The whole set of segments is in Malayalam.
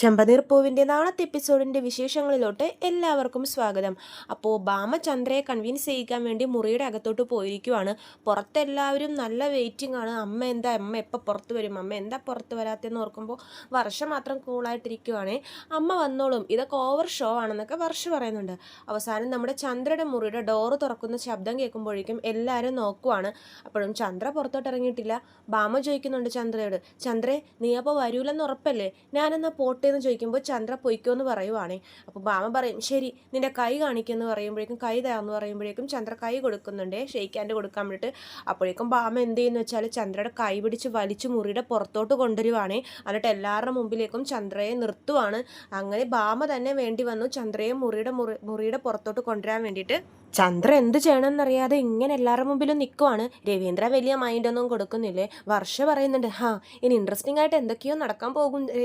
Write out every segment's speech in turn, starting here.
ചെമ്പനീർ പൂവിന്റെ നാളത്തെ എപ്പിസോഡിന്റെ വിശേഷങ്ങളിലോട്ട് എല്ലാവർക്കും സ്വാഗതം. അപ്പോൾ ബാമ ചന്ദ്രയെ കൺവിൻസ് ചെയ്യിക്കാൻ വേണ്ടി മുറിയുടെ അകത്തോട്ട് പോയിരിക്കുവാണ്. പുറത്തെല്ലാവരും നല്ല വെയിറ്റിംഗ് ആണ്. അമ്മ എന്താ അമ്മ എപ്പോൾ പുറത്ത് വരും? അമ്മ എന്താ പുറത്ത് വരാത്തെന്ന് ഓർക്കുമ്പോൾ വർഷം മാത്രം കൂളായിട്ടിരിക്കുവാണേ അമ്മ വന്നോളും. ഇതൊക്കെ ഓവർ ഷോ ആണെന്നൊക്കെ വർഷം പറയുന്നുണ്ട്. അവസാനം നമ്മുടെ ചന്ദ്രയുടെ മുറിയുടെ ഡോറ് തുറക്കുന്ന ശബ്ദം കേൾക്കുമ്പോഴേക്കും എല്ലാവരും നോക്കുവാണ്. അപ്പോഴും ചന്ദ്ര പുറത്തോട്ട് ഇറങ്ങിയിട്ടില്ല ബാമ ചോദിക്കുന്നുണ്ട് ചന്ദ്രയോട് ചന്ദ്രേ നീ അപ്പോൾ വരൂലെന്ന് ഉറപ്പല്ലേ? ഞാനെന്നാ പോട്ടെ എന്ന് ചോദിക്കുമ്പോൾ ചന്ദ്ര പൊയ്ക്കോ എന്ന് പറയുവാണേ. അപ്പോൾ ഭാമ പറയും ശരി നിന്റെ കൈ കാണിക്കുമെന്ന് പറയുമ്പോഴേക്കും കൈ തരാമെന്ന് പറയുമ്പോഴേക്കും ചന്ദ്ര കൈ കൊടുക്കുന്നുണ്ട് ഷെയ്ക്കാന്റെ കൊടുക്കാൻ വേണ്ടിയിട്ട് അപ്പോഴേക്കും ഭാമ എന്ത് ചെയ്യുന്നു വെച്ചാൽ ചന്ദ്രയുടെ കൈ പിടിച്ച് വലിച്ചു മുറിയുടെ പുറത്തോട്ട് കൊണ്ടുവരുവാണേ. എന്നിട്ട് എല്ലാവരുടെ മുമ്പിലേക്കും ചന്ദ്രയെ നിർത്തുവാണ്. അങ്ങനെ ഭാമ തന്നെ വേണ്ടി വന്നു ചന്ദ്രയെ മുറിയുടെ മുറി മുറിയുടെ പുറത്തോട്ട് കൊണ്ടുവരാൻ വേണ്ടിയിട്ട്. ചന്ദ്ര എന്ത് ചെയ്യണമെന്നറിയാതെ ഇങ്ങനെ എല്ലാവരുടെ മുമ്പിലും നിൽക്കുവാണ് രവീന്ദ്ര വലിയ മൈൻഡൊന്നും കൊടുക്കുന്നില്ലേ? വർഷ പറയുന്നുണ്ട് ഹാ ഇനി ഇൻട്രസ്റ്റിംഗ് ആയിട്ട് എന്തൊക്കെയോ നടക്കാൻ പോകും ഏ,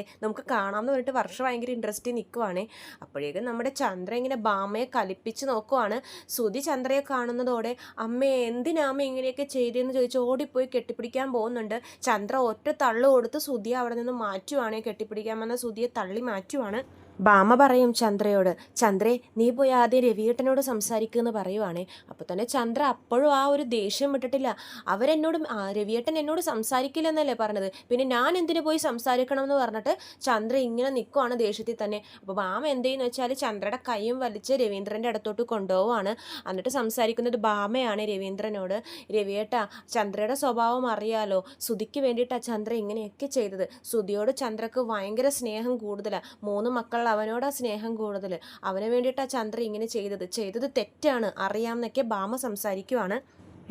ശ്രീകാന്തെ നമുക്ക് കാണാമെന്ന് പറഞ്ഞിട്ട് വർഷ ഭയങ്കര ഇൻട്രസ്റ്റിൽ നിൽക്കുവാണേ അപ്പോഴേക്കും നമ്മുടെ ചന്ദ്ര ഇങ്ങനെ ബാമയെ കലിപ്പിച്ച് നോക്കുവാണ്. സുധി ചന്ദ്രയെ കാണുന്നതോടെ അമ്മ എന്തിനാമ ഇങ്ങനെയൊക്കെ ചെയ്തതെന്ന് ചോദിച്ച് ഓടിപ്പോയി കെട്ടിപ്പിടിക്കാൻ പോകുന്നുണ്ട്. ചന്ദ്ര ഒറ്റ തള്ളു കൊടുത്ത് സുധിയെ അവിടെ നിന്ന് മാറ്റുവാണ് കെട്ടിപ്പിടിക്കാൻ വന്ന. സുധിയെ തള്ളി മാറ്റുവാണ്. ബാമ പറയും ചന്ദ്രയോട് ചന്ദ്രേ നീ പോയി ആദ്യം രവിയേട്ടനോട് സംസാരിക്കുമെന്ന് പറയുവാണേ. അപ്പോൾ തന്നെ ചന്ദ്ര അപ്പോഴും ആ ഒരു ദേഷ്യം വിട്ടിട്ടില്ല. അവരെന്നോട് രവിയേട്ടൻ എന്നോട് സംസാരിക്കില്ലെന്നല്ലേ പറഞ്ഞത്. പിന്നെ ഞാൻ എന്തിനു പോയി സംസാരിക്കണം എന്ന് പറഞ്ഞിട്ട് ചന്ദ്ര ഇങ്ങനെ നിൽക്കുവാണ് ദേഷ്യത്തിൽ തന്നെ. അപ്പോൾ ബാമ എന്ത് വെച്ചാൽ ചന്ദ്രയുടെ കൈയും വലിച്ച് രവീന്ദ്രന്റെ അടുത്തോട്ട് കൊണ്ടുപോവാണ്. എന്നിട്ട് സംസാരിക്കുന്നത് ബാമയാണ് രവീന്ദ്രനോട്. രവിയേട്ട ചന്ദ്രയുടെ സ്വഭാവം അറിയാലോ. സുധിക്ക് വേണ്ടിയിട്ടാണ് ചന്ദ്ര ഇങ്ങനെയൊക്കെ ചെയ്തത്. സുധിയോട് ചന്ദ്രക്ക് ഭയങ്കര സ്നേഹം കൂടുതലാണ് മൂന്ന് മക്കൾ അവനോടാ സ്നേഹം കൂടുതൽ അവന് വേണ്ടിയിട്ടാണ് ചന്ദ്ര ഇങ്ങനെ ചെയ്തത്. ചെയ്തത് തെറ്റാണ്. അറിയാമെന്നൊക്കെ ഭാമ സംസാരിക്കുവാണ്.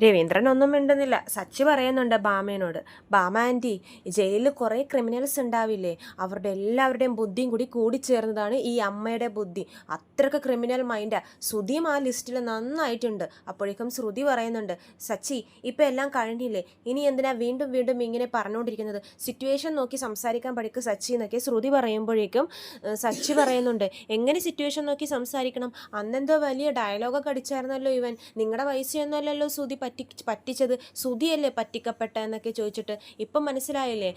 രവീന്ദ്രൻ ഒന്നും മിണ്ടുന്നില്ല. സച്ചി പറയുന്നുണ്ട് ബാമേനോട് ബാമ ആന്റി ജയിലിൽ കുറേ ക്രിമിനൽസ് ഉണ്ടാവില്ലേ? അവരുടെ എല്ലാവരുടെയും ബുദ്ധിയും കൂടി കൂടിച്ചേർന്നതാണ് ഈ അമ്മയുടെ ബുദ്ധി. അത്രയ്ക്ക് ക്രിമിനൽ മൈൻഡാ. ശ്രുതിയും ആ ലിസ്റ്റിൽ നന്നായിട്ടുണ്ട്. അപ്പോഴേക്കും ശ്രുതി പറയുന്നുണ്ട് സച്ചി ഇപ്പം എല്ലാം കഴിഞ്ഞില്ലേ? ഇനി എന്തിനാ വീണ്ടും വീണ്ടും ഇങ്ങനെ പറഞ്ഞുകൊണ്ടിരിക്കുന്നത് സിറ്റുവേഷൻ നോക്കി സംസാരിക്കാൻ പഠിക്കും സച്ചി എന്നൊക്കെ ശ്രുതി പറയുമ്പോഴേക്കും സച്ചി പറയുന്നുണ്ട് എങ്ങനെ സിറ്റുവേഷൻ നോക്കി സംസാരിക്കണം? അന്നെന്തോ വലിയ ഡയലോഗൊക്കെ അടിച്ചായിരുന്നല്ലോ ഇവൻ. നിങ്ങളുടെ വയസ്സൊന്നുമല്ലല്ലോ സുധി പറ്റി പറ്റിച്ചത് സുധിയല്ലേ പറ്റിക്കപ്പെട്ട എന്നൊക്കെ ചോദിച്ചിട്ട് ഇപ്പം മനസ്സിലായില്ലേ?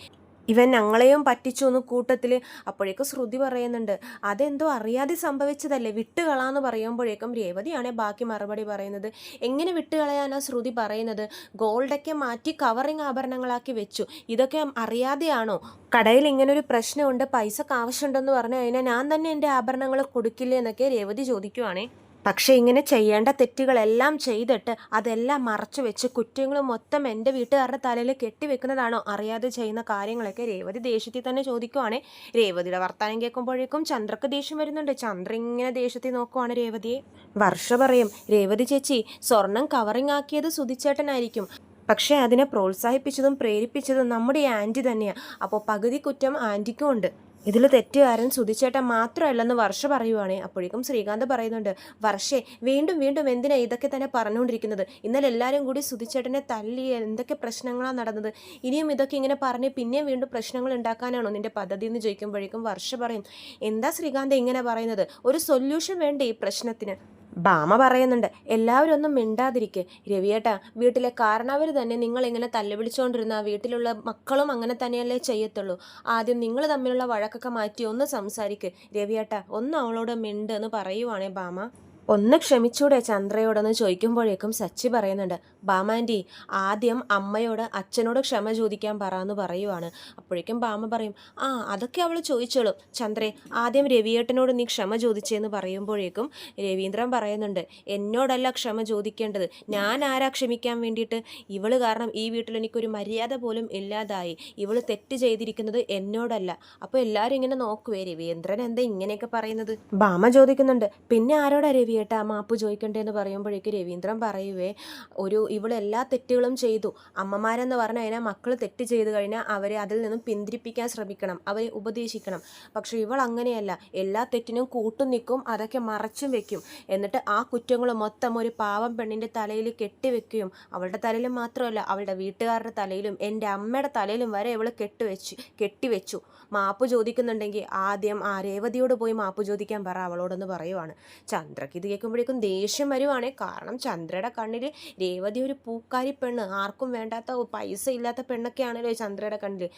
ഇവൻ ഞങ്ങളെയും പറ്റിച്ചു എന്ന് കൂട്ടത്തിൽ അപ്പോഴേക്കും ശ്രുതി പറയുന്നുണ്ട് അതെന്തോ അറിയാതെ സംഭവിച്ചതല്ലേ? വിട്ടുകളാന്ന് പറയുമ്പോഴേക്കും രേവതിയാണ് ബാക്കി മറുപടി പറയുന്നത്. എങ്ങനെ വിട്ടുകളയാനാ ശ്രുതി പറയുന്നത്? ഗോൾഡൊക്കെ മാറ്റി കവറിങ് ആഭരണങ്ങളാക്കി വെച്ചു. ഇതൊക്കെ അറിയാതെയാണോ? കടയിൽ ഇങ്ങനൊരു പ്രശ്നമുണ്ട് പൈസക്ക് ആവശ്യമുണ്ടെന്ന് പറഞ്ഞു കഴിഞ്ഞാൽ ഞാൻ തന്നെ എന്റെ ആഭരണങ്ങൾ കൊടുക്കില്ലേ? എന്നൊക്കെ രേവതി ചോദിക്കുവാണേ. പക്ഷേ ഇങ്ങനെ ചെയ്യേണ്ട തെറ്റുകളെല്ലാം ചെയ്തിട്ട് അതെല്ലാം മറച്ചു വെച്ച് കുറ്റങ്ങൾ മൊത്തം എന്റെ വീട്ടുകാരുടെ തലയിൽ കെട്ടിവെക്കുന്നതാണോ അറിയാതെ ചെയ്യുന്ന കാര്യങ്ങളൊക്കെ രേവതി ദേഷ്യത്തിൽ തന്നെ ചോദിക്കുവാണേ. രേവതിയുടെ വർത്താനം കേൾക്കുമ്പോഴേക്കും ചന്ദ്രക്ക് ദേഷ്യം വരുന്നുണ്ട്. ചന്ദ്ര ഇങ്ങനെ ദേഷ്യത്തിൽ നോക്കുവാണ് രേവതിയെ. വർഷ പറയും രേവതി ചേച്ചി സ്വർണം കവറിങ് ആക്കിയത് സുധിച്ചേട്ടനായിരിക്കും. പക്ഷേ അതിനെ പ്രോത്സാഹിപ്പിച്ചതും പ്രേരിപ്പിച്ചതും നമ്മുടെ ഈ ആന്റി തന്നെയാണ് അപ്പോൾ പകുതി കുറ്റം ആന്റിക്കും ഉണ്ട്. ഇതിൽ തെറ്റുകാരൻ സുധിച്ചേട്ടൻ മാത്രമല്ലെന്ന് വർഷ പറയുവാണേ. അപ്പോഴേക്കും ശ്രീകാന്ത് പറയുന്നുണ്ട് വർഷേ വീണ്ടും വീണ്ടും എന്തിനാ ഇതൊക്കെ തന്നെ പറഞ്ഞുകൊണ്ടിരിക്കുന്നത്? ഇന്നലെ എല്ലാവരും കൂടി സുധിച്ചേട്ടനെ തല്ലി എന്തൊക്കെ പ്രശ്നങ്ങളാണ് നടന്നത്? ഇനിയും ഇതൊക്കെ ഇങ്ങനെ പറഞ്ഞ് പിന്നെയും വീണ്ടും പ്രശ്നങ്ങൾ ഉണ്ടാക്കാനാണോ നിന്റെ പദ്ധതി? എന്ന് ചോദിക്കുമ്പോഴേക്കും വർഷ പറയും എന്താ ശ്രീകാന്ത് ഇങ്ങനെ പറയുന്നത്? ഒരു സൊല്യൂഷൻ വേണ്ടേ ഈ പ്രശ്നത്തിന്? ബാമ പറയുന്നുണ്ട് എല്ലാവരും ഒന്നും മിണ്ടാതിരിക്കെ. രവിയേട്ടാ വീട്ടിലെ കാരണവർ തന്നെ നിങ്ങൾ ഇങ്ങനെ തല്ലുപിടിച്ചുകൊണ്ടിരുന്ന വീട്ടിലുള്ള മക്കളും അങ്ങനെ തന്നെയല്ലേ ചെയ്യത്തുള്ളൂ. ആദ്യം നിങ്ങൾ തമ്മിലുള്ള വഴക്കൊക്കെ മാറ്റി ഒന്ന് സംസാരിക്ക്. രവിയേട്ടാ ഒന്ന് അവളോട് മിണ്ട് എന്ന് പറയുവാണേ ബാമ. ഒന്ന് ക്ഷമിച്ചൂടെ ചന്ദ്രയോടെന്ന് ചോദിക്കുമ്പോഴേക്കും സച്ചി പറയുന്നുണ്ട് ബാമാന്റി ആദ്യം അമ്മയോട് അച്ഛനോട് ക്ഷമ ചോദിക്കാൻ പറ എന്ന് പറയുവാണ്. അപ്പോഴേക്കും ബാമ പറയും ആ അതൊക്കെ അവൾ ചോദിച്ചോളും. ചന്ദ്രേ ആദ്യം രവിയേട്ടനോട് നീ ക്ഷമ ചോദിച്ചെന്ന് പറയുമ്പോഴേക്കും രവീന്ദ്രൻ പറയുന്നുണ്ട് എന്നോടല്ല ക്ഷമ ചോദിക്കേണ്ടത്. ഞാൻ ആരാ ക്ഷമിക്കാൻ വേണ്ടിയിട്ട്? ഇവൾ കാരണം ഈ വീട്ടിൽ എനിക്കൊരു മര്യാദ പോലും ഇല്ലാതായി. ഇവൾ തെറ്റ് ചെയ്തിരിക്കുന്നത് എന്നോടല്ല. അപ്പോൾ എല്ലാവരും ഇങ്ങനെ നോക്കുവേ രവീന്ദ്രൻ എന്താ ഇങ്ങനെയൊക്കെ പറയുന്നത്? ബാമ ചോദിക്കുന്നുണ്ട് പിന്നെ ആരോടാ രവിയേട്ടാ മാപ്പ് ചോദിക്കണ്ടേ എന്ന് പറയുമ്പോഴേക്കും രവീന്ദ്രൻ പറയുവേ ഒരു ഇവളെല്ലാ തെറ്റുകളും ചെയ്തു. അമ്മമാരെന്ന് പറഞ്ഞു കഴിഞ്ഞാൽ മക്കൾ തെറ്റ് ചെയ്തു കഴിഞ്ഞാൽ അവരെ അതിൽ നിന്നും പിന്തിരിപ്പിക്കാൻ ശ്രമിക്കണം അവരെ ഉപദേശിക്കണം. പക്ഷേ ഇവൾ അങ്ങനെയല്ല. എല്ലാ തെറ്റിനും കൂട്ടു നിൽക്കും അതൊക്കെ മറച്ചും വെക്കും. എന്നിട്ട് ആ കുറ്റങ്ങൾ മൊത്തം ഒരു പാവം പെണ്ണിന്റെ തലയിൽ കെട്ടിവെക്കുകയും അവളുടെ തലയിൽ മാത്രമല്ല അവളുടെ വീട്ടുകാരുടെ തലയിലും എന്റെ അമ്മയുടെ തലയിലും വരെ ഇവൾ കെട്ടുവെച്ചു കെട്ടിവെച്ചു മാപ്പ് ചോദിക്കുന്നുണ്ടെങ്കിൽ ആദ്യം ആ രേവതിയോട് പോയി മാപ്പ് ചോദിക്കാൻ പറ അവളോടൊന്ന് പറയുവാണ്. ചന്ദ്രക്ക് ഇത് കേൾക്കുമ്പോഴേക്കും ദേഷ്യം വരുവാണേ. കാരണം ചന്ദ്രയുടെ കണ്ണിൽ രേവതി ഒരു പൂക്കാരി പെണ്ണ്. ആർക്കും വേണ്ടാത്ത പൈസ ഇല്ലാത്ത പെണ്ണൊക്കെയാണല്ലോ ചന്ദ്രയുടെ കണ്ണിൽ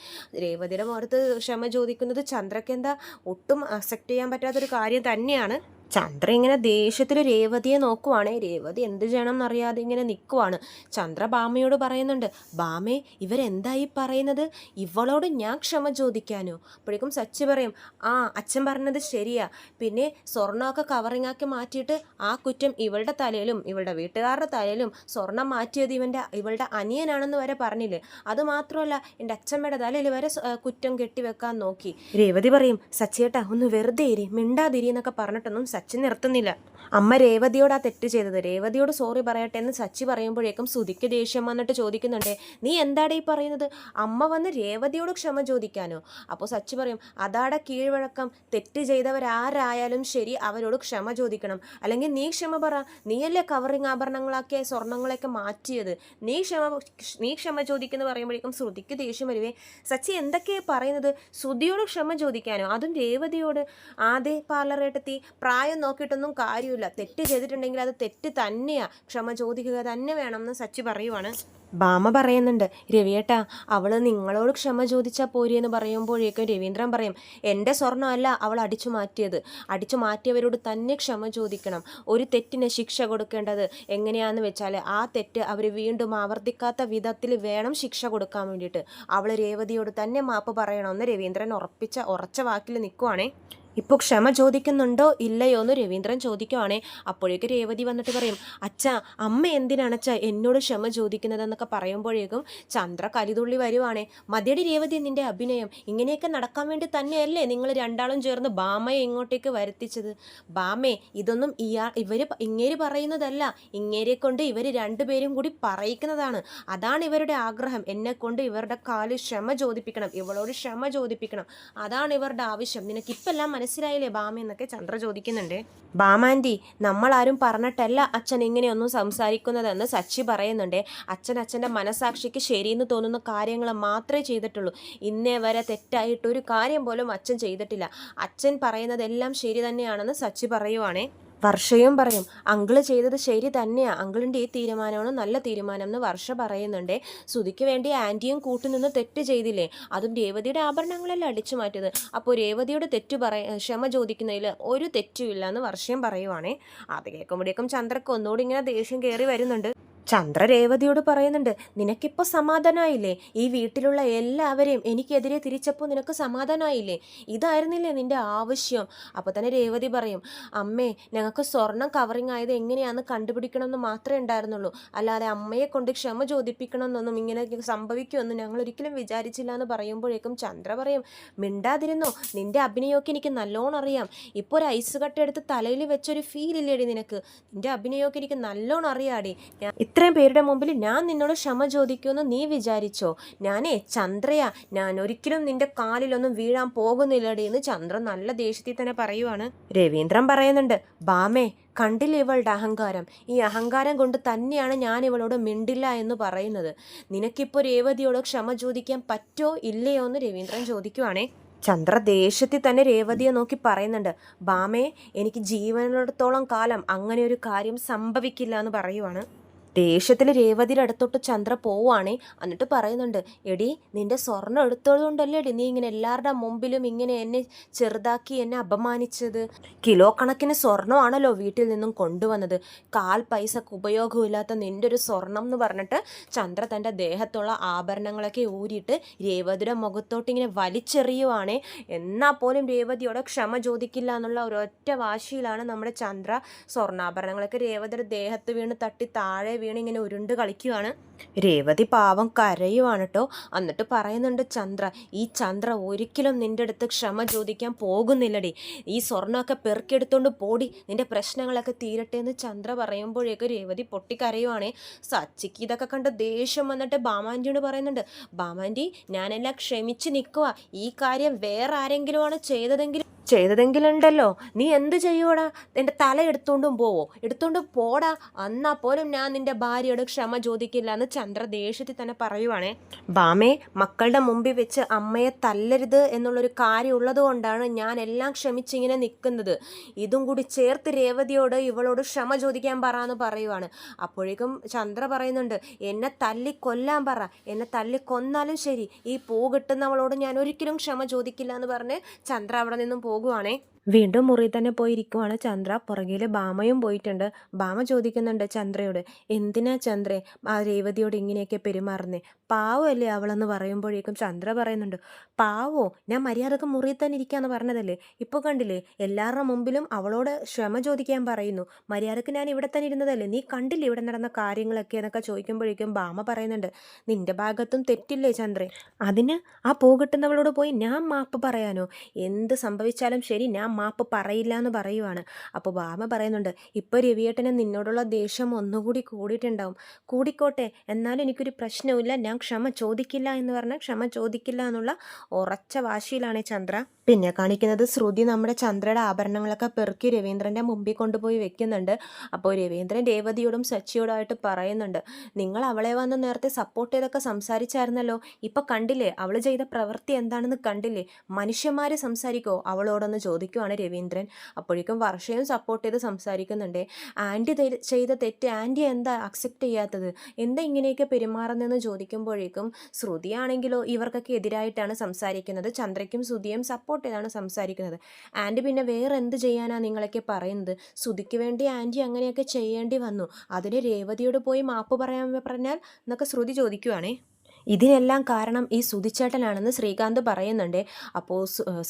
രേവതിയുടെ മുഖത്ത് ക്ഷമ ചോദിക്കുന്നത് ചന്ദ്രയ്ക്ക് എന്താ ഒട്ടും അക്സെപ്റ്റ് ചെയ്യാൻ പറ്റാത്തൊരു കാര്യം തന്നെയാണ്. ചന്ദ്ര ഇങ്ങനെ ദേഷ്യത്തിൽ രേവതിയെ നോക്കുവാണേ. രേവതി എന്ത് ചെയ്യണം എന്നറിയാതെ ഇങ്ങനെ നിൽക്കുവാണ് ചന്ദ്ര ബാമയോട് പറയുന്നുണ്ട് ബാമേ ഇവരെന്തായി പറയുന്നത്? ഇവളോട് ഞാൻ ക്ഷമ ചോദിക്കാനോ? അപ്പോഴേക്കും സച്ചി പറയും ആ അച്ഛൻ പറഞ്ഞത് ശരിയാ. പിന്നെ സ്വർണമൊക്കെ കവറിങ് ആക്കി മാറ്റിയിട്ട് ആ കുറ്റം ഇവളുടെ തലയിലും ഇവളുടെ വീട്ടുകാരുടെ തലയിലും സ്വർണം മാറ്റിയത് ഇവന്റെ ഇവളുടെ അനിയനാണെന്ന് വരെ പറഞ്ഞില്ലേ? അതുമാത്രമല്ല എന്റെ അച്ഛമ്മയുടെ തലയിൽ വരെ കുറ്റം കെട്ടിവെക്കാൻ നോക്കി. രേവതി പറയും സച്ചിയേട്ടാ ഒന്ന് വെറുതെ ഇരി മിണ്ടാതിരി എന്നൊക്കെ പറഞ്ഞിട്ടൊന്നും സച്ചി നിർത്തുന്നില്ല. അമ്മ രേവതിയോട് ആ തെറ്റ് ചെയ്തത്. രേവതിയോട് സോറി പറയട്ടെ എന്ന് സച്ചി പറയുമ്പോഴേക്കും സുധിക്ക് ദേഷ്യം വന്നിട്ട് ചോദിക്കുന്നുണ്ടേ നീ എന്താടേ ഈ പറയുന്നത്? അമ്മ വന്ന് രേവതിയോട് ക്ഷമ ചോദിക്കാനോ? അപ്പോൾ സച്ചി പറയും അതാടെ കീഴ്വഴക്കം. തെറ്റ് ചെയ്തവരാരായാലും ശരി അവരോട് ക്ഷമ ചോദിക്കണം. അല്ലെങ്കിൽ നീ ക്ഷമ പറ. നീയല്ലേ കവറിങ് ആഭരണങ്ങളൊക്കെ സ്വർണങ്ങളൊക്കെ മാറ്റിയത്? നീ ക്ഷമ നീ ക്ഷമ ചോദിക്കുന്നു പറയുമ്പോഴേക്കും ശ്രുതിക്ക് ദേഷ്യം വരുവേ. സച്ചി എന്തൊക്കെയാണ് പറയുന്നത്? ശ്രുതിയോട് ക്ഷമ ചോദിക്കാനോ? അതും രേവതിയോട്. ആദ്യ പാർലറേട്ടെത്തി പ്രായം നോക്കിയിട്ടൊന്നും കാര്യമില്ല. തെറ്റ് ചെയ്തിട്ടുണ്ടെങ്കിൽ അത് തെറ്റ് തന്നെയാ. ക്ഷമ ചോദിക്കുക തന്നെ വേണമെന്ന് സച്ചി പറയുവാണ്. ബാമ പറയുന്നുണ്ട് രവിയേട്ടാ അവൾ നിങ്ങളോട് ക്ഷമ ചോദിച്ചാൽ പോരി എന്ന് പറയുമ്പോഴേക്കും രവീന്ദ്രൻ പറയും എന്റെ സ്വർണമല്ല അവൾ അടിച്ചു മാറ്റിയത്. അടിച്ചു മാറ്റിയവരോട് തന്നെ ക്ഷമ ചോദിക്കണം. ഒരു തെറ്റിന് ശിക്ഷ കൊടുക്കേണ്ടത് എങ്ങനെയാന്ന് വെച്ചാൽ ആ തെറ്റ് അവർ വീണ്ടും ആവർത്തിക്കാത്ത വിധത്തിൽ വേണം ശിക്ഷ കൊടുക്കാൻ വേണ്ടിയിട്ട്. അവൾ രേവതിയോട് തന്നെ മാപ്പ് പറയണമെന്ന് രവീന്ദ്രൻ ഉറപ്പിച്ച ഉറച്ച വാക്കിൽ നിൽക്കുവാണേ ഇപ്പോൾ ക്ഷമ ചോദിക്കുന്നുണ്ടോ? ഇല്ലയോ എന്ന് രവീന്ദ്രൻ ചോദിക്കുവാണേ. അപ്പോഴേക്ക് രേവതി വന്നിട്ട് പറയും അച്ഛ അമ്മ എന്തിനാണ് അച്ഛ എന്നോട് ക്ഷമ ചോദിക്കുന്നതെന്നൊക്കെ പറയുമ്പോഴേക്കും ചന്ദ്ര കലിതുള്ളി വരുവാണേ. മതിയടി രേവതി നിന്റെ അഭിനയം. ഇങ്ങനെയൊക്കെ നടക്കാൻ വേണ്ടി തന്നെയല്ലേ നിങ്ങൾ രണ്ടാളും ചേർന്ന് ബാമയെ ഇങ്ങോട്ടേക്ക് വരുത്തിച്ചത്? ബാമേ ഇതൊന്നും ഇയാൾ ഇവർ ഇങ്ങേര് പറയുന്നതല്ല. ഇങ്ങേരെ കൊണ്ട് ഇവർ രണ്ടുപേരും കൂടി പറയിക്കുന്നതാണ്. അതാണ് ഇവരുടെ ആഗ്രഹം. എന്നെ കൊണ്ട് ഇവരുടെ കാൽ ക്ഷമ ചോദിപ്പിക്കണം. ഇവളോട് ക്ഷമ ചോദിപ്പിക്കണം. അതാണ് ഇവരുടെ ആവശ്യം. നിനക്ക് ഇപ്പെല്ലാം മനസ്സിലായില്ലേ ബാമ എന്നൊക്കെ ചന്ദ്ര ചോദിക്കുന്നുണ്ട്. ബാമാന്റി നമ്മളാരും പറഞ്ഞിട്ടല്ല അച്ഛൻ ഇങ്ങനെയൊന്നും സംസാരിക്കുന്നതെന്ന് സച്ചി പറയുന്നുണ്ട്. അച്ഛൻ അച്ഛന്റെ മനസാക്ഷിക്ക് ശരിയെന്ന് തോന്നുന്ന കാര്യങ്ങൾ മാത്രമേ ചെയ്തിട്ടുള്ളൂ. ഇന്നേ വരെ തെറ്റായിട്ടൊരു കാര്യം പോലും അച്ഛൻ ചെയ്തിട്ടില്ല. അച്ഛൻ പറയുന്നതെല്ലാം ശരി തന്നെയാണെന്ന് സച്ചി പറയുവാണേ. വർഷയും പറയും അങ്കിൾ ചെയ്തത് ശരി തന്നെയാണ് അങ്കിളിന്റെ ഈ തീരുമാനമാണ് നല്ല തീരുമാനം എന്ന് വർഷ പറയുന്നുണ്ട്. സുധിക്ക് വേണ്ടി ആന്റിയും കൂട്ടുനിന്ന് തെറ്റ് ചെയ്തില്ലേ? അതും രേവതിയുടെ ആഭരണങ്ങളെല്ലാം അടിച്ചു മാറ്റിയത്. അപ്പോൾ രേവതിയുടെ തെറ്റ് പറയ ക്ഷമ ചോദിക്കുന്നതിൽ ഒരു തെറ്റുമില്ല എന്ന് വർഷയും പറയുവാണേ. അത് കേൾക്കുമ്പോഴേക്കും ചന്ദ്രക്ക് ഒന്നുകൂടി ഇങ്ങനെ ദേഷ്യം കയറി വരുന്നുണ്ട്. ചന്ദ്ര രേവതിയോട് പറയുന്നുണ്ട് നിനക്കിപ്പോൾ സമാധാനമായില്ലേ? ഈ വീട്ടിലുള്ള എല്ലാവരെയും എനിക്കെതിരെ തിരിച്ചപ്പോൾ നിനക്ക് സമാധാനമായില്ലേ? ഇതായിരുന്നില്ലേ നിന്റെ ആവശ്യം? അപ്പോൾ തന്നെ രേവതി പറയും അമ്മേ ഞങ്ങൾക്ക് സ്വർണം കവറിങ് ആയത് എങ്ങനെയാണെന്ന് കണ്ടുപിടിക്കണമെന്ന് മാത്രമേ ഉണ്ടായിരുന്നുള്ളൂ. അല്ലാതെ അമ്മയെ കൊണ്ട് ക്ഷമ ചോദിപ്പിക്കണമെന്നൊന്നും ഇങ്ങനെ സംഭവിക്കുമെന്നും ഞങ്ങൾ ഒരിക്കലും വിചാരിച്ചില്ല എന്ന് പറയുമ്പോഴേക്കും ചന്ദ്ര പറയും മിണ്ടാതിരുന്നോ? നിന്റെ അഭിനയമൊക്കെ എനിക്ക് നല്ലോണം അറിയാം. ഇപ്പോൾ ഒരു ഐസ് കട്ട എടുത്ത് തലയിൽ വെച്ചൊരു ഫീൽ ഇല്ലേടി നിനക്ക്? നിന്റെ അഭിനയമൊക്കെ എനിക്ക് നല്ലോണം അറിയാടി. ഇത്രയും പേരുടെ മുമ്പിൽ ഞാൻ നിന്നോട് ക്ഷമ ചോദിക്കുമെന്ന് നീ വിചാരിച്ചോ? ഞാനേ ചന്ദ്രയാ. ഞാൻ ഒരിക്കലും നിന്റെ കാലിലൊന്നും വീഴാൻ പോകുന്നില്ലടി എന്ന് ചന്ദ്രൻ നല്ല ദേഷ്യത്തിൽ തന്നെ പറയുവാണ്. രവീന്ദ്രൻ പറയുന്നുണ്ട് ബാമേ കണ്ടില്ല ഇവളുടെ അഹങ്കാരം? ഈ അഹങ്കാരം കൊണ്ട് തന്നെയാണ് ഞാൻ ഇവളോട് മിണ്ടില്ല എന്ന് പറയുന്നത്. നിനക്കിപ്പോൾ രേവതിയോട് ക്ഷമ ചോദിക്കാൻ പറ്റോ ഇല്ലയോ എന്ന് രവീന്ദ്രൻ ചോദിക്കുവാണേ. ചന്ദ്ര ദേഷ്യത്തിൽ തന്നെ രേവതിയെ നോക്കി പറയുന്നുണ്ട് ബാമേ എനിക്ക് ജീവനോടത്തോളം കാലം അങ്ങനെ ഒരു കാര്യം സംഭവിക്കില്ല എന്ന് പറയുവാണ്. ദേഷ്യത്തിൽ രേവതിയുടെ അടുത്തോട്ട് ചന്ദ്ര പോവാണേ എന്നിട്ട് പറയുന്നുണ്ട് എടി നിന്റെ സ്വർണം എടുത്തതുകൊണ്ടല്ലേ എടി നീ ഇങ്ങനെ എല്ലാവരുടെ മുമ്പിലും ഇങ്ങനെ എന്നെ ചെറുതാക്കി എന്നെ അപമാനിച്ചത്? കിലോ കണക്കിന് സ്വർണമാണല്ലോ വീട്ടിൽ നിന്നും കൊണ്ടുവന്നത്. കാൽ പൈസക്ക് ഉപയോഗമില്ലാത്ത നിന്റെ ഒരു സ്വർണം എന്ന് പറഞ്ഞിട്ട് ചന്ദ്ര തന്റെ ദേഹത്തുള്ള ആഭരണങ്ങളൊക്കെ ഊരിയിട്ട് രേവതിയുടെ മുഖത്തോട്ട് ഇങ്ങനെ വലിച്ചെറിയുവാണേ. എന്നാൽ പോലും രേവതിയോട് ക്ഷമ ചോദിക്കില്ല എന്നുള്ള ഒരൊറ്റ വാശിയിലാണ് നമ്മുടെ ചന്ദ്ര സ്വർണാഭരണങ്ങളൊക്കെ രേവതിയുടെ ദേഹത്ത് വീണ് തട്ടി താഴെ വീണ് ഇങ്ങനെ ഉരുണ്ട് കളിക്കുവാണ്. രേവതി പാവം കരയുവാണ് കേട്ടോ എന്നിട്ട് പറയുന്നുണ്ട് ചന്ദ്ര ഈ ചന്ദ്ര ഒരിക്കലും നിന്റെ അടുത്ത് ക്ഷമ ചോദിക്കാൻ പോകുന്നില്ലടി. ഈ സ്വർണമൊക്കെ പെറുക്കിയെടുത്തോണ്ട് പോടി. നിന്റെ പ്രശ്നങ്ങളൊക്കെ തീരട്ടെ എന്ന് ചന്ദ്ര പറയുമ്പോഴേക്ക് രേവതി പൊട്ടിക്കരയുവാണേ. സച്ചിക്ക് ഇതൊക്കെ കണ്ട് ദേഷ്യം വന്നിട്ട് ബാമാന്റിയോട് പറയുന്നുണ്ട് ബാമാന്റി ഞാനെല്ലാം ക്ഷമിച്ച് നിൽക്കുക ഈ കാര്യം വേറെ ആരെങ്കിലുമാണ് ചെയ്തതെങ്കിൽ ചെയ്തതെങ്കിലുണ്ടല്ലോ. നീ എന്ത് ചെയ്യൂടാ എന്റെ തല എടുത്തോണ്ടും പോവോ. എടുത്തോണ്ട് പോടാ. എന്നാ പോലും ഞാൻ നിന്റെ ഭാര്യയോട് ക്ഷമ ചോദിക്കില്ല എന്ന് ചന്ദ്ര ദേഷ്യത്തിൽ തന്നെ പറയുവാണേ. ബാമേ മക്കളുടെ മുമ്പിൽ വെച്ച് അമ്മയെ തല്ലരുത് എന്നുള്ളൊരു കാര്യം ഉള്ളത് കൊണ്ടാണ് ഞാൻ എല്ലാം ക്ഷമിച്ചിങ്ങനെ നിൽക്കുന്നത്. ഇതും കൂടി ചേർത്ത് രേവതിയോട് ഇവളോട് ക്ഷമ ചോദിക്കാൻ പറ എന്ന് പറയുവാണ്. അപ്പോഴേക്കും ചന്ദ്ര പറയുന്നുണ്ട് എന്നെ തല്ലി കൊല്ലാൻ പറ. എന്നെ തല്ലി കൊന്നാലും ശരി. ഈ പൂ കിട്ടുന്നവളോട് ഞാൻ ഒരിക്കലും ക്ഷമ ചോദിക്കില്ല എന്ന് പറഞ്ഞ് ചന്ദ്ര അവിടെ നിന്നും പോകുവാണേ. വീണ്ടും മുറി തന്നെ പോയിരിക്കുവാണ് ചന്ദ്ര. പുറകിൽ ബാമയും പോയിട്ടുണ്ട്. ബാമ ചോദിക്കുന്നുണ്ട് ചന്ദ്രയോട് എന്തിനാ ചന്ദ്രേ ആ രേവതിയോട് ഇങ്ങനെയൊക്കെ പെരുമാറുന്നേ? പാവമല്ലേ അവളെന്ന് പറയുമ്പോഴേക്കും ചന്ദ്ര പറയുന്നുണ്ട് പാവോ ഞാൻ മര്യാദയ്ക്ക് മുറിയിൽ തന്നെ ഇരിക്കാന്ന് പറഞ്ഞതല്ലേ? ഇപ്പോൾ കണ്ടില്ലേ എല്ലാവരുടെ മുമ്പിലും അവളോട് ക്ഷമ ചോദിക്കാൻ പറയുന്നു. മര്യാദയ്ക്ക് ഞാൻ ഇവിടെ തന്നെ ഇരുന്നതല്ലേ? നീ കണ്ടില്ലേ ഇവിടെ നടന്ന കാര്യങ്ങളൊക്കെ? എന്നൊക്കെ ചോദിക്കുമ്പോഴേക്കും ബാമ പറയുന്നുണ്ട് നിന്റെ ഭാഗത്തും തെറ്റില്ലേ ചന്ദ്രേ? അതിന് ആ പോകിട്ടുന്നവളോട് പോയി ഞാൻ മാപ്പ് പറയാനോ? എന്ത് സംഭവിച്ചാലും ശരി ഞാൻ മാപ്പ് പറയില്ല എന്ന് പറയുവാണ്. അപ്പോൾ ബാമ പറയുന്നുണ്ട് ഇപ്പോൾ രവിയേട്ടന് നിന്നോടുള്ള ദേഷ്യം ഒന്നുകൂടി കൂടിയിട്ടുണ്ടാവും. കൂടിക്കോട്ടെ എന്നാലും എനിക്കൊരു പ്രശ്നവുമില്ല. ഞാൻ ക്ഷമ ചോദിക്കില്ല എന്ന് പറഞ്ഞാൽ ക്ഷമ ചോദിക്കില്ല എന്നുള്ള ഉറച്ച വാശിയിലാണ് ചന്ദ്ര. പിന്നെ കാണിക്കുന്നത് ശ്രുതി നമ്മുടെ ചന്ദ്രയുടെ ആഭരണങ്ങളൊക്കെ പെറുക്കി രവീന്ദ്രന്റെ മുമ്പിൽ കൊണ്ടുപോയി വെക്കുന്നുണ്ട്. അപ്പോൾ രവീന്ദ്രൻ രേവതിയോടും സച്ചിയോടുമായിട്ട് പറയുന്നുണ്ട് നിങ്ങൾ അവളെ വന്ന് നേരത്തെ സപ്പോർട്ട് ചെയ്തൊക്കെ സംസാരിച്ചായിരുന്നല്ലോ. ഇപ്പം കണ്ടില്ലേ അവൾ ചെയ്ത പ്രവൃത്തി എന്താണെന്ന് കണ്ടില്ലേ? മനുഷ്യന്മാർ സംസാരിക്കോ? അവളോടൊന്ന് ചോദിക്കുവാണ് രവീന്ദ്രൻ. അപ്പോഴേക്കും വർഷയും സപ്പോർട്ട് ചെയ്ത് സംസാരിക്കുന്നുണ്ട്. ആന്റി ചെയ്ത തെറ്റ് ആന്റി എന്താ അക്സെപ്റ്റ് ചെയ്യാത്തത്? എന്താ ഇങ്ങനെയൊക്കെ പെരുമാറുന്നതെന്ന് ചോദിക്കുമ്പോഴേക്കും ശ്രുതിയാണെങ്കിലോ ഇവർക്കൊക്കെ എതിരായിട്ടാണ് സംസാരിക്കുന്നത്. ചന്ദ്രയ്ക്കും ശ്രുതിയും സപ്പോർട്ട് ചെയ്താണ് സംസാരിക്കുന്നത്. ആന്റി പിന്നെ വേറെ എന്ത് ചെയ്യാനാണ് നിങ്ങളൊക്കെ പറയുന്നത്? ശ്രുതിക്ക് വേണ്ടി ആന്റി അങ്ങനെയൊക്കെ ചെയ്യേണ്ടി വന്നു. അതിന് രേവതിയോട് പോയി മാപ്പ് പറയാൻ പറഞ്ഞാൽ എന്നൊക്കെ ശ്രുതി ചോദിക്കുവാണേ. ഇതിനെല്ലാം കാരണം ഈ സുതിച്ചേട്ടനാണെന്ന് ശ്രീകാന്ത് പറയുന്നുണ്ട്. അപ്പോൾ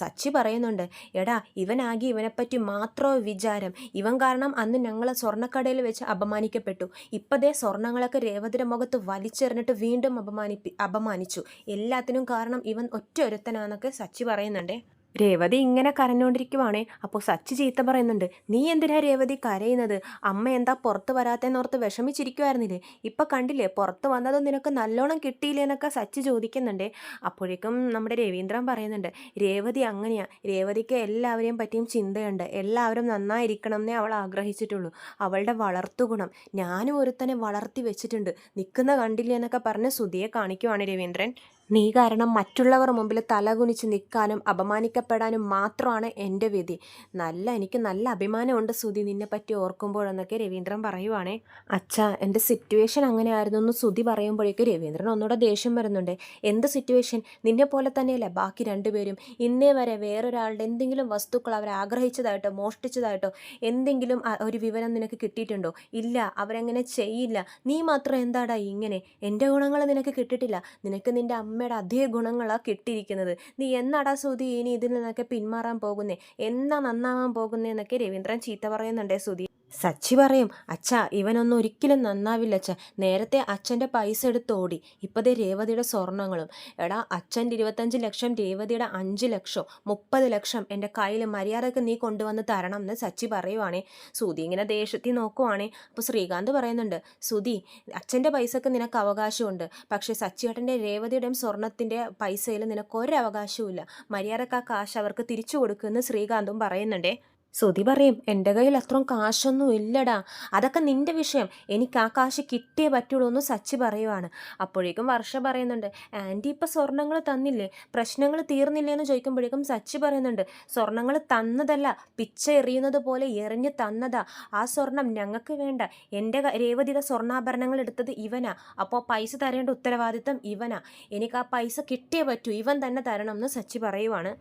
സച്ചി പറയുന്നുണ്ട് എടാ ഇവനാകെ ഇവനെപ്പറ്റി മാത്രമോ വിചാരം. ഇവൻ കാരണം അന്ന് ഞങ്ങൾ സ്വർണക്കടയിൽ വെച്ച് അപമാനിക്കപ്പെട്ടു. ഇപ്പതേ സ്വർണങ്ങളൊക്കെ രേവതിയുടെ മുഖത്ത് വലിച്ചെറിഞ്ഞിട്ട് വീണ്ടും അപമാനിപ്പി അപമാനിച്ചു. എല്ലാത്തിനും കാരണം ഇവൻ ഒറ്റ ഒരുത്തനാന്നൊക്കെ സച്ചി പറയുന്നുണ്ട്. രേവതി ഇങ്ങനെ കരഞ്ഞുകൊണ്ടിരിക്കുവാണേ അപ്പോൾ സച്ചി ചീത്ത പറയുന്നുണ്ട് നീ എന്തിനാ രേവതി കരയുന്നത്? അമ്മ എന്താ പുറത്ത് വരാത്തേന്നോർത്ത് വിഷമിച്ചിരിക്കുമായിരുന്നില്ലേ ഇപ്പം കണ്ടില്ലേ പുറത്ത് വന്നതും നിനക്ക് നല്ലോണം കിട്ടിയില്ലേ എന്നൊക്കെ സച്ചി ചോദിക്കുന്നുണ്ട്. അപ്പോഴേക്കും നമ്മുടെ രവീന്ദ്രൻ പറയുന്നുണ്ട് രേവതി അങ്ങനെയാ. രേവതിക്ക് എല്ലാവരെയും പറ്റിയും ചിന്തയുണ്ട്. എല്ലാവരും നന്നായിരിക്കണം എന്നേ അവൾ ആഗ്രഹിച്ചിട്ടുള്ളൂ. അവളുടെ വളർത്തുഗുണം ഞാനും ഒരുത്തനെ വളർത്തി വെച്ചിട്ടുണ്ട്. നിൽക്കുന്ന കണ്ടില്ലേ എന്നൊക്കെ പറഞ്ഞ് സുധിയെ കാണിക്കുവാണ് രവീന്ദ്രൻ. നീ കാരണം മറ്റുള്ളവർ മുമ്പിൽ തലകുനിച്ച് നിൽക്കാനും അപമാനിക്കപ്പെടാനും മാത്രമാണ് എന്റെ വിധി. നല്ല എനിക്ക് നല്ല അഭിമാനമുണ്ട് സുധി. നിന്നെ പറ്റി ഓർക്കുമ്പോഴെന്നൊക്കെ രവീന്ദ്രൻ പറയുവാണേ. അച്ഛാ എന്റെ സിറ്റുവേഷൻ അങ്ങനെയായിരുന്നു എന്ന് സുധി പറയുമ്പോഴേക്ക് രവീന്ദ്രൻ ഒന്നുകൂടെ ദേഷ്യം വരുന്നുണ്ട്. എന്ത് സിറ്റുവേഷൻ നിന്നെ പോലെ തന്നെയല്ലേ ബാക്കി രണ്ടുപേരും? ഇന്നേ വരെ വേറൊരാളുടെ എന്തെങ്കിലും വസ്തുക്കൾ അവർ ആഗ്രഹിച്ചതായിട്ടോ മോഷ്ടിച്ചതായിട്ടോ എന്തെങ്കിലും ഒരു വിവരം നിനക്ക് കിട്ടിയിട്ടുണ്ടോ? ഇല്ല അവരങ്ങനെ ചെയ്യില്ല. നീ മാത്രം എന്താടാ ഇങ്ങനെ? എന്റെ ഗുണങ്ങൾ നിനക്ക് കിട്ടിയിട്ടില്ല. നിനക്ക് നിന്റെ അമ്മയുടെ അതേ ഗുണങ്ങളാണ് കിട്ടിയിരിക്കുന്നത്. നീ എന്നാടാ സുധി ഇനി ഇതിൽ നിന്നൊക്കെ പിന്മാറാൻ പോകുന്നേ? എന്നാ നന്നാവാൻ പോകുന്നേ എന്നൊക്കെ രവീന്ദ്രൻ ചീത്ത പറയുന്നുണ്ടേ സുധി സച്ചി പറയും അച്ഛ ഇവനൊന്നും ഒരിക്കലും നന്നാവില്ല അച്ഛ. നേരത്തെ അച്ഛന്റെ പൈസ എടുത്ത് ഓടി. ഇപ്പതേ രേവതിയുടെ സ്വർണങ്ങളും എടാ അച്ഛന്റെ ഇരുപത്തഞ്ച് ലക്ഷം രേവതിയുടെ അഞ്ച് ലക്ഷം മുപ്പത് ലക്ഷം എന്റെ കയ്യിൽ മര്യാദയ്ക്ക് നീ കൊണ്ടുവന്ന് തരണം എന്ന് സച്ചി പറയുവാണേ. സുധി ഇങ്ങനെ ദേഷ്യത്തിൽ നോക്കുവാണേ. അപ്പോൾ ശ്രീകാന്ത് പറയുന്നുണ്ട് സുധി അച്ഛന്റെ പൈസക്ക് നിനക്ക് അവകാശമുണ്ട്. പക്ഷേ സച്ചിയേട്ടന്റെ രേവതിയുടെയും സ്വർണത്തിന്റെ പൈസയിൽ നിനക്ക് ഒരു അവകാശവും ഇല്ല മര്യാദയ്ക്ക് ആ കാശ് അവർക്ക് തിരിച്ചു കൊടുക്കുമെന്ന് ശ്രീകാന്തും പറയുന്നുണ്ടേ. സുധി പറയും എന്റെ കയ്യിൽ അത്രയും കാശൊന്നും ഇല്ലടാ. അതൊക്കെ നിന്റെ വിഷയം. എനിക്ക് ആ കാശ് കിട്ടിയേ പറ്റുള്ളൂ എന്ന് സച്ചി പറയുവാണ്. അപ്പോഴേക്കും വർഷ പറയുന്നുണ്ട് ആന്റി ഇപ്പം സ്വർണങ്ങൾ തന്നില്ലേ? പ്രശ്നങ്ങൾ തീർന്നില്ലേ എന്ന് ചോദിക്കുമ്പോഴേക്കും സച്ചി പറയുന്നുണ്ട് സ്വർണങ്ങൾ തന്നതല്ല പിച്ച എറിയുന്നത് പോലെ എറിഞ്ഞ് തന്നതാ. ആ സ്വർണം ഞങ്ങൾക്ക് വേണ്ട. എന്റെ രേവതിയുടെ സ്വർണാഭരണങ്ങൾ എടുത്തത് ഇവനാ. അപ്പോൾ പൈസ തരേണ്ട ഉത്തരവാദിത്തം ഇവനാ. എനിക്ക് ആ പൈസ കിട്ടിയേ പറ്റൂ. ഇവൻ തന്നെ തരണം എന്ന് സച്ചി പറയുവാണ്.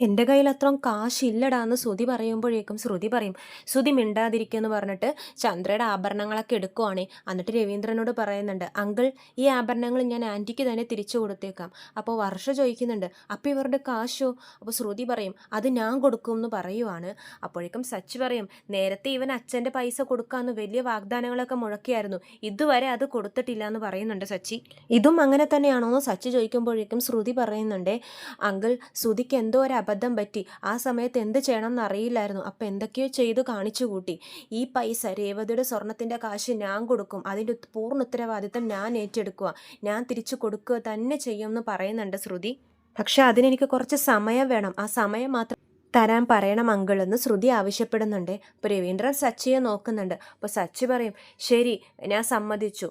എന്റെ കയ്യിൽ അത്രയും കാശില്ലടാ എന്ന് ശ്രുതി പറയുമ്പോഴേക്കും ശ്രുതി പറയും ശ്രുതി മിണ്ടാതിരിക്കുമെന്ന് പറഞ്ഞിട്ട് ചന്ദ്രയുടെ ആഭരണങ്ങളൊക്കെ എടുക്കുവാണേ. എന്നിട്ട് രവീന്ദ്രനോട് പറയുന്നുണ്ട് അങ്കിൾ ഈ ആഭരണങ്ങൾ ഞാൻ ആന്റിക്ക് തന്നെ തിരിച്ചു കൊടുത്തേക്കാം. അപ്പോൾ വർഷ ചോദിക്കുന്നുണ്ട് അപ്പോൾ ഇവരുടെ കാശോ? അപ്പോൾ ശ്രുതി പറയും അത് ഞാൻ കൊടുക്കും എന്ന് പറയുവാണ്. അപ്പോഴേക്കും സച്ച് പറയും നേരത്തെ ഇവൻ അച്ഛന്റെ പൈസ കൊടുക്കാമെന്ന് വലിയ വാഗ്ദാനങ്ങളൊക്കെ മുഴക്കിയായിരുന്നു. ഇതുവരെ അത് കൊടുത്തിട്ടില്ല എന്ന് പറയുന്നുണ്ട് സച്ചി. ഇതും അങ്ങനെ തന്നെയാണോ എന്ന് സച്ചി ചോദിക്കുമ്പോഴേക്കും ശ്രുതി പറയുന്നുണ്ട് അങ്കിൾ ശ്രുതിക്ക് എന്തോ ഒരു അബദ്ധം പറ്റി. ആ സമയത്ത് എന്ത് ചെയ്യണം എന്ന് അറിയില്ലായിരുന്നു. അപ്പം എന്തൊക്കെയോ ചെയ്തു കാണിച്ചു കൂട്ടി. ഈ പൈസ രേവതിയുടെ സ്വർണത്തിന്റെ കാശ് ഞാൻ കൊടുക്കും. അതിന്റെ പൂർണ ഉത്തരവാദിത്തം ഞാൻ ഏറ്റെടുക്കുക ഞാൻ തിരിച്ചു കൊടുക്കുക തന്നെ ചെയ്യുമെന്ന് പറയുന്നുണ്ട് ശ്രുതി. പക്ഷെ അതിനെനിക്ക് കുറച്ച് സമയം വേണം. ആ സമയം മാത്രം തരാൻ പറയണം അങ്കിൾ എന്ന് ശ്രുതി ആവശ്യപ്പെടുന്നുണ്ട്. അപ്പോൾ രവീന്ദ്രൻ സച്ചിയെ നോക്കുന്നുണ്ട്. അപ്പോൾ സച്ചി പറയും ശരി ഞാൻ സമ്മതിച്ചു.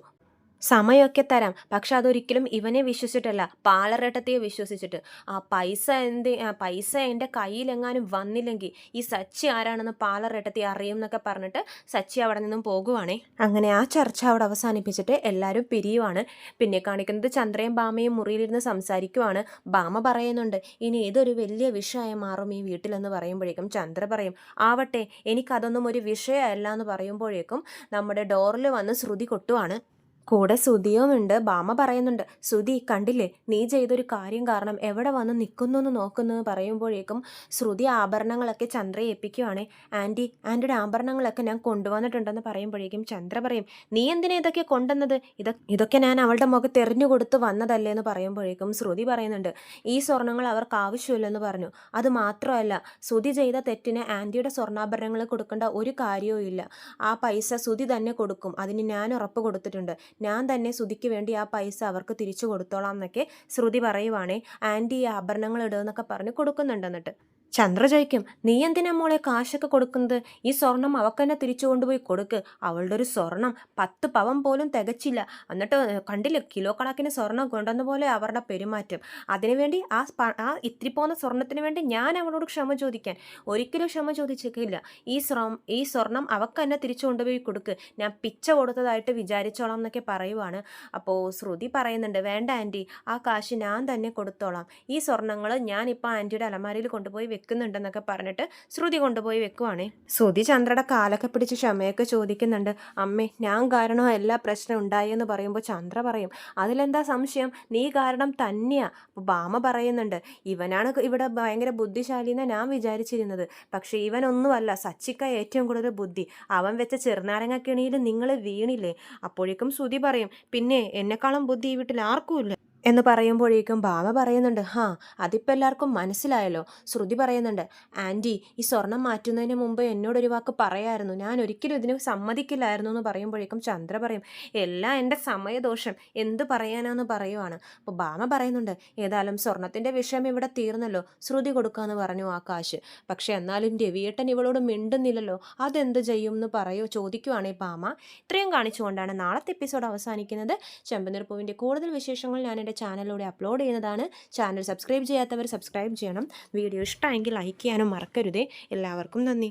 സമയമൊക്കെ തരാം. പക്ഷെ അതൊരിക്കലും ഇവനെ വിശ്വസിച്ചിട്ടല്ല പാലറേട്ടത്തെയെ വിശ്വസിച്ചിട്ട്. ആ പൈസ എന്ത് പൈസ എന്റെ കയ്യിലെങ്ങാനും വന്നില്ലെങ്കിൽ ഈ സച്ചി ആരാണെന്ന് പാലറേട്ടത്തെ അറിയും എന്നൊക്കെ പറഞ്ഞിട്ട് സച്ചി അവിടെ നിന്നും പോകുവാണേ. അങ്ങനെ ആ ചർച്ച അവിടെ അവസാനിപ്പിച്ചിട്ട് എല്ലാവരും പിരിയുവാണ്. പിന്നെ കാണിക്കുന്നത് ചന്ദ്രയും ബാമയും മുറിയിലിരുന്ന് സംസാരിക്കുവാണ്. ബാമ പറയുന്നുണ്ട് ഇനി ഏതൊരു വലിയ വിഷയമായി മാറും ഈ വീട്ടിലെന്ന് പറയുമ്പോഴേക്കും. ചന്ദ്ര പറയും ആവട്ടെ എനിക്കതൊന്നും ഒരു വിഷയമല്ല എന്ന് പറയുമ്പോഴേക്കും നമ്മുടെ ഡോറിൽ വന്ന് ശ്രുതി കൊട്ടുവാണ്. കൂടെ സുതിയുമുണ്ട് ബാമ പറയുന്നുണ്ട് സുതി കണ്ടില്ലേ? നീ ചെയ്തൊരു കാര്യം കാരണം എവിടെ വന്ന് നിൽക്കുന്നു എന്ന് നോക്കുന്നു പറയുമ്പോഴേക്കും ശ്രുതി ആഭരണങ്ങളൊക്കെ ചന്ദ്രയെ ഏൽപ്പിക്കുവാണേ. ആന്റി ആന്റിയുടെ ആഭരണങ്ങളൊക്കെ ഞാൻ കൊണ്ടുവന്നിട്ടുണ്ടെന്ന് പറയുമ്പോഴേക്കും ചന്ദ്ര പറയും നീ എന്തിനാ ഇതൊക്കെ കൊണ്ടുവന്നത്? ഇതൊ ഇതൊക്കെ ഞാൻ അവളുടെ മുഖത്ത് എറിഞ്ഞു കൊടുത്ത് വന്നതല്ലേ എന്ന് പറയുമ്പോഴേക്കും ശ്രുതി പറയുന്നുണ്ട് ഈ സ്വർണങ്ങൾ അവർക്ക് ആവശ്യമില്ലെന്ന് പറഞ്ഞു. അത് മാത്രമല്ല ശ്രുതി ചെയ്ത തെറ്റിന് ആന്റിയുടെ സ്വർണാഭരണങ്ങൾ കൊടുക്കേണ്ട ഒരു കാര്യവും ഇല്ല ആ പൈസ ശ്രുതി തന്നെ കൊടുക്കും. അതിന് ഞാൻ ഉറപ്പ് കൊടുത്തിട്ടുണ്ട്. ഞാൻ തന്നെ ശ്രുതിക്ക് വേണ്ടി ആ പൈസ അവർക്ക് തിരിച്ചു കൊടുത്തോളാം എന്നൊക്കെ ശ്രുതി പറയുവാണേ ആന്റി ഈ ആഭരണങ്ങൾ ഇടുമെന്നൊക്കെ പറഞ്ഞ് കൊടുക്കുന്നുണ്ട് എന്നിട്ട് ചന്ദ്ര ചോദിക്കും നീ എന്തിനാ മോളെ കാശൊക്കെ കൊടുക്കുന്നത്? ഈ സ്വർണം അവക്ക് തന്നെ തിരിച്ചു കൊണ്ടുപോയി കൊടുക്ക്. അവളുടെ ഒരു സ്വർണം പത്ത് പവൻ പോലും തികച്ചില്ല. എന്നിട്ട് കണ്ടില്ല? കിലോ കണക്കിന് സ്വർണം കൊണ്ടുവന്ന പോലെ അവരുടെ പെരുമാറ്റം. അതിനുവേണ്ടി ആ ആ ഇത്തിരി പോകുന്ന സ്വർണത്തിന് വേണ്ടി ഞാൻ അവളോട് ക്ഷമ ചോദിക്കാൻ. ഒരിക്കലും ക്ഷമ ചോദിച്ചേക്കില്ല ഈ സ്വർണം ഈ സ്വർണം അവക്ക് തന്നെ തിരിച്ചു കൊണ്ടുപോയി കൊടുക്ക്. ഞാൻ പിച്ച കൊടുത്തതായിട്ട് വിചാരിച്ചോളാം എന്നൊക്കെ പറയുവാണ്. അപ്പോൾ ശ്രുതി പറയുന്നുണ്ട് വേണ്ട ആന്റി. ആ കാശ് ഞാൻ തന്നെ കൊടുത്തോളാം. ഈ സ്വർണങ്ങൾ ഞാനിപ്പോൾ ആന്റിയുടെ അലമാരയിൽ കൊണ്ടുപോയി വെക്കുന്നുണ്ടെന്നൊക്കെ പറഞ്ഞിട്ട് ശ്രുതി കൊണ്ടുപോയി വെക്കുവാണേ. ശ്രുതി ചന്ദ്രയുടെ കാലൊക്കെ പിടിച്ച് ക്ഷമയൊക്കെ ചോദിക്കുന്നുണ്ട്. അമ്മേ ഞാൻ കാരണം എല്ലാ പ്രശ്നം ഉണ്ടായെന്ന് പറയുമ്പോൾ ചന്ദ്ര പറയും അതിലെന്താ സംശയം? നീ കാരണം തന്നെയാ. അപ്പോൾ ഭാമ പറയുന്നുണ്ട് ഇവനാണ് ഇവിടെ ഭയങ്കര ബുദ്ധിശാലി എന്നാണ് ഞാൻ വിചാരിച്ചിരുന്നത്. പക്ഷേ ഇവനൊന്നുമല്ല സച്ചിക്ക ഏറ്റവും കൂടുതൽ ബുദ്ധി. അവൻ വെച്ച ചെറുനാരങ്ങക്കിണിയിൽ നിങ്ങൾ വീണില്ലേ? അപ്പോഴേക്കും ശ്രുതി പറയും പിന്നെ എന്നെക്കാളും ബുദ്ധി ഈ വീട്ടിൽ ആർക്കും ഇല്ല. എന്ന് പറയുമ്പോഴേക്കും ഭാമ പറയുന്നുണ്ട് ഹാ അതിപ്പോൾ എല്ലാവർക്കും മനസ്സിലായല്ലോ. ശ്രുതി പറയുന്നുണ്ട് ആന്റി ഈ സ്വർണം മാറ്റുന്നതിന് മുമ്പ് എന്നോടൊരു വാക്ക് പറയായിരുന്നു. ഞാൻ ഒരിക്കലും ഇതിന് സമ്മതിക്കില്ലായിരുന്നു എന്ന് പറയുമ്പോഴേക്കും ചന്ദ്ര പറയും എല്ലാം എന്റെ സമയദോഷം. എന്ത് പറയാനാന്ന് പറയുവാണ്. അപ്പോൾ ഭാമ പറയുന്നുണ്ട് ഏതായാലും സ്വർണത്തിന്റെ വിഷയം ഇവിടെ തീർന്നല്ലോ. ശ്രുതി കൊടുക്കാന്ന് പറഞ്ഞു ആകാശ് പക്ഷേ എന്നാലും രവിയേട്ടൻ ഇവളോട് മിണ്ടുന്നില്ലല്ലോ. അതെന്ത് ചെയ്യും എന്ന് പറയോ ചോദിക്കുവാണേ ഭാമ ഇത്രയും കാണിച്ചുകൊണ്ടാണ് നാളത്തെ എപ്പിസോഡ് അവസാനിക്കുന്നത്. ചെമ്പനീർ കൂടുതൽ വിശേഷങ്ങൾ ഞാൻ എന്റെ ചാനലിലൂടെ അപ്ലോഡ് ചെയ്യുന്നതാണ്. ചാനൽ സബ്സ്ക്രൈബ് ചെയ്യാത്തവർ സബ്സ്ക്രൈബ് ചെയ്യണം. വീഡിയോ ഇഷ്ടമെങ്കിൽ ലൈക്ക് ചെയ്യാനും മറക്കരുതേ. എല്ലാവർക്കും നന്ദി.